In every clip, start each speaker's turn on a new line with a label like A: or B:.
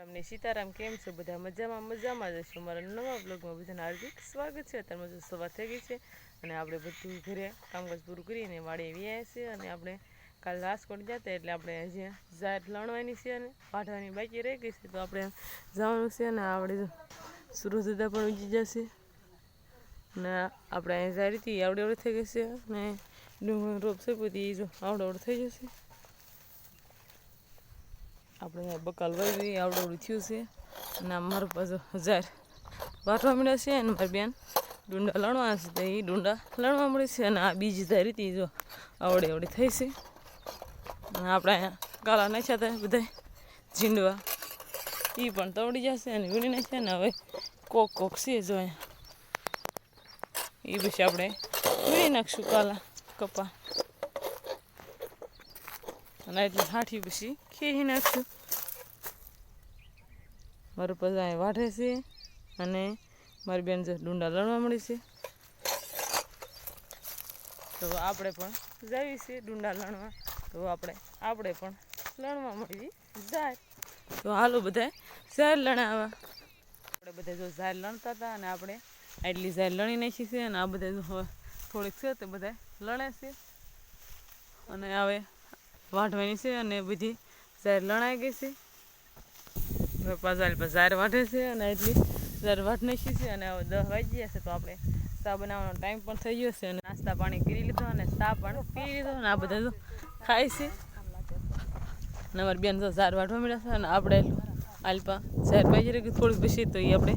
A: અમને સીતારામ કેમ છો? બધા મજામાં મજામાં જ છો મારા નવા બ્લોગમાં બધાને હાર્દિક સ્વાગત છે. અત્યારમાં જો સવાર થઈ ગઈ છે અને આપણે બધું ઘરે કામકાજ પૂરું કરીને વાડીએ વ્યાયા છે અને આપણે કાલ રાજકોટ જતા એટલે આપણે હજી જાત લણવાની છે અને પાઠવાની બાકી રહી ગઈ છે. તો આપણે જવાનું છે અને આપણે જો સુરત દાદા પણ ઉજી જશે ને આપણે અહીં જાય રીતે આવડે આવડે થઈ ગઈ છે ને ડુંગર રોપ છે બધી જો આવડે આવડે થઈ જશે. આપણે બકાલ વાવી આવડું થયું છે. અને મારું પાછો હજાર વાટવા મળ્યા છે અને મારી બેન ડુંડા લણવા છે તો એ ડુંડા લણવા મળે છે અને આ બીજી ધારીથી જો આવડે આવડે થઈ છે. અને આપણે અહીંયા કાલા નાખ્યા હતા બધા ઝીંડવા. એ પણ તવડી જશે અને વીણી નાખ્યા ને હવે કોક કોક છે જો અહીંયા. એ પછી આપણે વીણી નાખશું કાલા કપા. અને એટલે હાઠી પછી ખેહી નાખશું મારું પજા વાઢે છે અને મારી બેન જો ડુંડા લણવા મળી છે. તો આપણે પણ જઈએ છીએ ડુંડા લણવા. તો આપણે આપણે પણ લણવા મળી જાય. તો હાલો બધા ઝાર લણાવા. આપણે બધા જો ઝાર લણતા હતા અને આપણે આટલી ઝાર લણી નાખી છે અને આ બધા જો થોડીક છે તે બધા લણે છે. અને હવે વાઢવાની છે અને બધી ઝાર લણાઈ ગઈ છે. પાછા ઝાર વાઢે છે અને એટલી ઝાર વાઢ નાખી છે અને હવે દસ વાગી ગયા છે તો આપણે ચા બનાવવાનો ટાઈમ પણ થઈ ગયો છે અને નાસ્તા પાણી કરી લીધો અને ચા પણ પી લીધો અને આ બધા તો ખાય છે. અને અમારી બેન તો ઝાર વાઢવા મળ્યા છે અને આપણે આલપા ઝાર પાઈ રહી થોડીક બેસી તો એ આપણે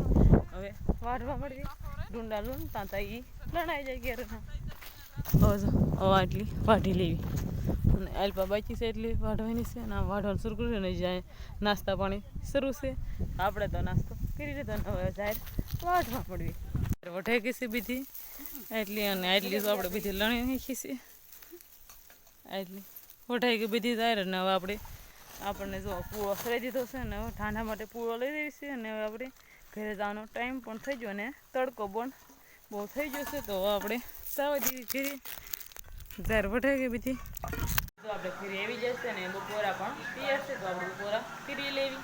A: હવે વાઢવા મળીએ ત્યાં ત્યાં એ લણાઈ જાય ઘેર હવે હવે વાઢી લેવી. અને આલપા બાકી છે એટલી વાઢવાની છે અને વાઢવાનું શરૂ કર્યું ને જાય નાસ્તા પાણી શરૂ છે. આપણે તો નાસ્તો કરી લીધો ને હવે જાહેર વાઢવા પડવી. વઢાઈ ગઈ છે બીજી. એટલી અને આટલી તો આપણે બીજી લણી નાખી છે. આટલી વઢાઈ ગઈ બીજી જાહેર અને હવે આપણે, આપણને જો પૂળો ફરી દીધો છે ને હવે ઠાંડા માટે પૂળો લઈ દેવી છે અને હવે આપણે ઘરે જવાનો ટાઈમ પણ થઈ ગયો અને તડકો પણ બહુ થઈ ગયો છે તો હવે આપણે સાવા જેવી જાહેર વઢાઈ ગઈ બધી. તો આપણે ફરી આવી જશે ને બપોરા પણ પી જશે તો આપણે બપોરા કરી લેવી.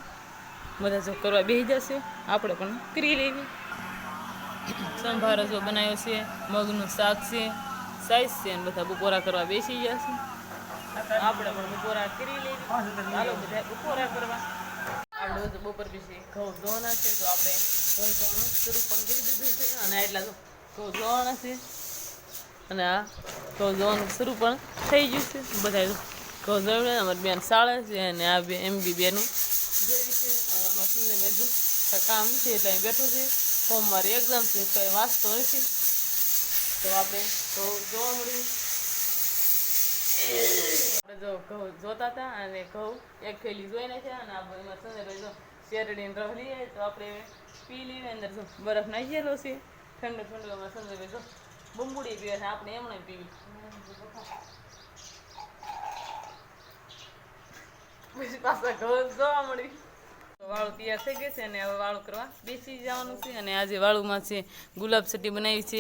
A: બધા જો કરવા બેસી જશે, આપણે પણ કરી લેવી. સંભારો જો બનાવ્યો છે, મગનું શાક છે, સાઈઝ છે ને બધા બપોરા કરવા બેસી જશે. આપણે પણ બપોરા કરી લેવી. ચાલો બધા બપોરા કરવા. આપણે બધું બપોર પછી ઘઉં ધોવાના છે, તો આપણે ઘઉં ધોવાનું શરૂ પણ કરી દીધું છે. અને એટલા તો ઘઉં ધોવાના છે. અને આ ઘઉં ધોવાનું શરૂ પણ થઈ ગયું છે. બધા ઘઉં ધોઈને અમારી બેન શાળે છે અને આ બે, એમ બી બેનું. કામ છે એટલે અહીં બેઠું છે સોમવારે એક્ઝામ છે કંઈ વાંચતો નથી. તો આપણે ઘઉં જોવા મળ્યું. આપણે જો ઘઉં જોતા હતા અને ઘઉં એક થેલી જોઈ નાખ્યા અને આપણે એમાં સંજયભાઈ જો શેરડીને રહ લઈએ, તો આપણે પી લઈએ અંદર જો બરફ ગયેલો છે. ઠંડુ ઠંડુ એમાં સંજયભાઈ જો બુંબુડી પીવે છે, આપણે એમણે પીવી. પછી પાછા ઘર જોવા મળી. વાળું તૈયાર થઈ ગઈ છે અને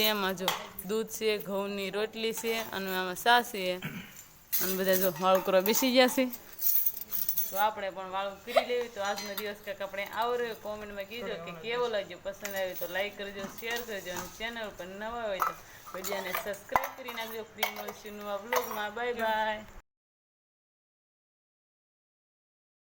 A: એમાં જો છે અને બધા જો વાળું કરવા બેસી ગયા છે. તો આપણે પણ વાળું કરી લેવી. તો આજનો દિવસ કંઈક આપણે આવો રહ્યો. કોમેન્ટમાં કીધો કે કેવો લાગ્યો? પસંદ આવ્યો તો લાઈક કરજો શેર કરજો અને ચેનલ પર નવા હોય તો વિડીયોને સબસ્ક્રાઈબ કરી નાખજો ફ્રી મળીશું નવા બ્લોગમાં બાય બાય